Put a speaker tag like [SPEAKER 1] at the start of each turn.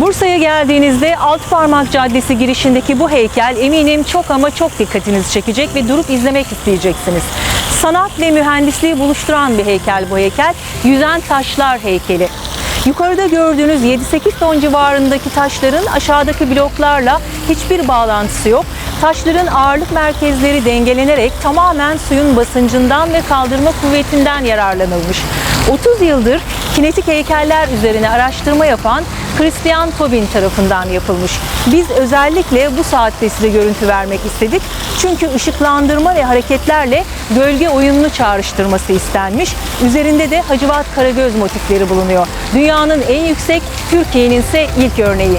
[SPEAKER 1] Bursa'ya geldiğinizde Altparmak Caddesi girişindeki bu heykel eminim çok ama çok dikkatinizi çekecek ve durup izlemek isteyeceksiniz. Sanat ve mühendisliği buluşturan bir heykel bu heykel. Yüzen Taşlar heykeli. Yukarıda gördüğünüz 7-8 ton civarındaki taşların aşağıdaki bloklarla hiçbir bağlantısı yok. Taşların ağırlık merkezleri dengelenerek tamamen suyun basıncından ve kaldırma kuvvetinden yararlanılmış. 30 yıldır kinetik heykeller üzerine araştırma yapan Christian Tobin tarafından yapılmış. Biz özellikle bu saatte size görüntü vermek istedik. Çünkü ışıklandırma ve hareketlerle gölge oyununu çağrıştırması istenmiş. Üzerinde de Hacivat Karagöz motifleri bulunuyor. Dünyanın en yüksek, Türkiye'nin ise ilk örneği.